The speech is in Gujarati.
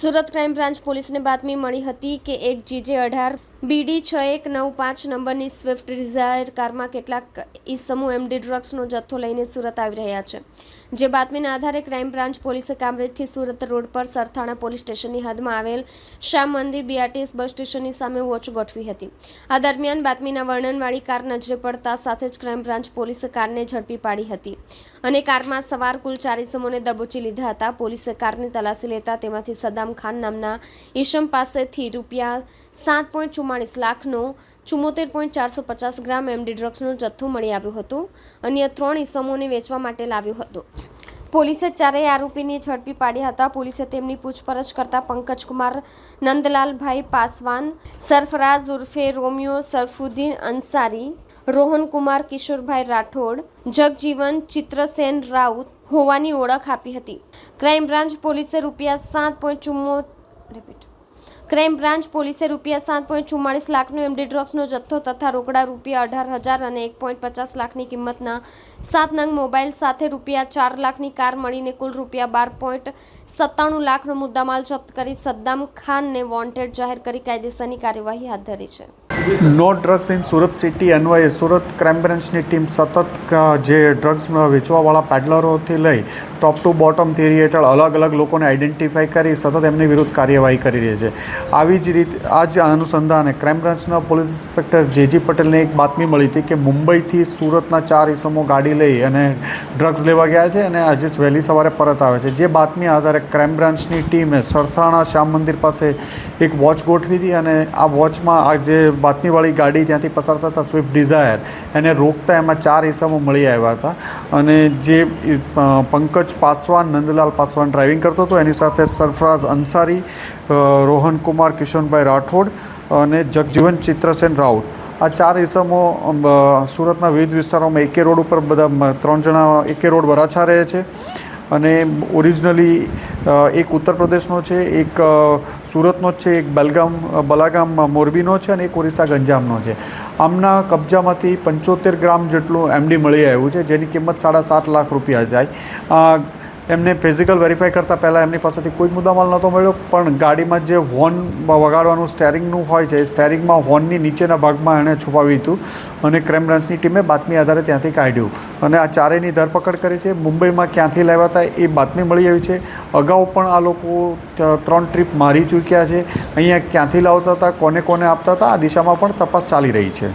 સુરત ક્રાઇમ બ્રાન્ચ પોલીસને બાતમી મળી હતી કે એક જીજે અઢાર બીડી છ એક નવ પાંચ નંબરની સ્વિફ્ટ ડિઝાયર કારમાં કેટલાક ઈસમો એમડી ડ્રગ્સનો જથ્થો લઈને સુરત આવી રહ્યા છે. જે બાતમીના આધારે ક્રાઇમ બ્રાન્ચ પોલીસે કામરેજથી સુરત રોડ પર સરથાણા પોલીસ સ્ટેશનની હદમાં આવેલ શ્યામ મંદિર બીઆરટીએસ બસ સ્ટેશનની સામે વોચ ગોઠવી હતી. આ દરમિયાન બાતમીના વર્ણનવાળી કાર નજરે પડતા સાથે જ ક્રાઇમ બ્રાન્ચ પોલીસે કારને ઝડપી પાડી હતી અને કારમાં સવાર કુલ ચાર ઇસમોને દબોચી લીધા હતા. પોલીસે કારની તલાશી લેતા તેમાંથી સદામ ખાન નામના ઈશમ પાસેથી રૂપિયા સાત પોઈન્ટ ચુમ્માળીસ લાખનો ચુમ્મોતેર પોઈન્ટ ચારસો પચાસ ગ્રામ એમડી ડ્રગ્સનો જથ્થો મળી આવ્યો હતો. અન્ય ત્રણ ઇસમોને વેચવા માટે લાવ્યો હતો. પોલીસે ચારેય આરોપીને ઝડપી પાડ્યા હતા. પોલીસે તેમની પૂછપરછ કરતા પંકજકુમાર, નંદલાલભાઈ પાસવાન, સરફરાઝ ઉર્ફે રોમિયો સરફુદ્દીન અંસારી, રોહનકુમાર કિશોરભાઈ રાઠોડ, જગજીવન ચિત્રસેન રાઉત હોવાની ઓળખ આપી હતી. ક્રાઇમ બ્રાન્ચ પોલીસે રૂપિયા સાત પોઈન્ટ ચુમ્મો રિપીટ. ક્રાઇમ બ્રાન્ચ પોલીસે રૂપિયા સાત પોઈન્ટ ચુમ્માળીસ લાખનો એમડી ડ્રગ્સનો જથ્થો તથા રોકડા રૂપિયા અઢાર હજાર અને એક પોઈન્ટ પચાસ લાખની કિંમતના સાત નંગ મોબાઈલ સાથે રૂપિયા ચાર લાખની કાર મળીને કુલ રૂપિયા બાર પોઈન્ટ સત્તાણું લાખનો મુદ્દામાલ જપ્ત કરી સદ્દામ ખાનને વોન્ટેડ જાહેર કરી કાયદેસરની કાર્યવાહી હાથ ધરી છે. No drugs in Surat city અન્વયે સુરત ક્રાઇમ બ્રાન્ચની ટીમ સતત જે ડ્રગ્સ વેચવાવાળા પેડલરોથી લઈ ટોપ ટુ બોટમ થિયરી હેઠળ અલગ અલગ લોકોને આઈડેન્ટિફાઈ કરી સતત એમની વિરુદ્ધ કાર્યવાહી કરી રહી છે. આવી જ રીતે, આ જ અનુસંધાને ક્રાઇમ બ્રાન્ચના પોલીસ ઇન્સ્પેક્ટર જેજી પટેલને એક બાતમી મળી હતી કે મુંબઈથી સુરતના ચાર ઇસમો ગાડી લઈ અને ડ્રગ્સ લેવા ગયા છે અને આજે વહેલી સવારે પરત આવે છે. જે બાતમી આધારે ક્રાઇમ બ્રાન્ચની ટીમે સરથાણા શ્યામ મંદિર પાસે એક વોચ ગોઠવી હતી અને આ વોચમાં આ જે બાતમીવાળી ગાડી ત્યાંથી પસાર થતા સ્વિફ્ટ ડિઝાયર એને રોકતા એમાં ચાર ઇસમો મળી આવ્યા હતા. અને જે પંકજ પાસવાન, નંદલાલ પાસવાન ડ્રાઇવિંગ કરતો હતો. એની સાથે સરફરાઝ અંસારી રોહન કુમાર કિશનભાઈ રાઠોડ અને જગજીવન ચિત્રસેન રાઉત. આ ચાર ઇસમો સુરતના વિવિધ વિસ્તારોમાં એકે રોડ ઉપર બધા ત્રણ જણા એકે રોડ વરાછા રહે છે. અને ઓરિજિનલી એક ઉત્તર પ્રદેશનો છે એક સુરતનો જ છે એક બેલગામ બલાગામ મોરબીનો છે અને એક ઓરિસ્સા ગંજામનો છે. આમના કબજામાંથી પંચોતેર ગ્રામ જેટલું એમડી મળી આવ્યું છે જેની કિંમત સાડા સાત લાખ રૂપિયા અ, એમને ફિઝિકલ વેરીફાઈ કરતાં પહેલાં એમની પાસેથી કોઈ મુદ્દામાલ નહોતો મળ્યો. પણ ગાડીમાં જે હોર્ન વગાડવાનું સ્ટેરિંગનું હોય છે, એ સ્ટેરિંગમાં હોર્નની નીચેના ભાગમાં એણે છુપાવ્યું હતું અને ક્રાઇમ બ્રાન્ચની ટીમે બાતમી આધારે ત્યાંથી કાઢ્યું. અને આ ચારેયની ધરપકડ કરી છે. મુંબઈમાં ક્યાંથી લાવ્યા હતા એ બાતમી મળી આવી છે. અગાઉ પણ આ લોકો ત્રણ ટ્રીપ મારી ચૂક્યા છે. અહીંયા ક્યાંથી લાવતા હતા, કોને કોને આપતા હતા, આ દિશામાં પણ તપાસ ચાલી રહી છે.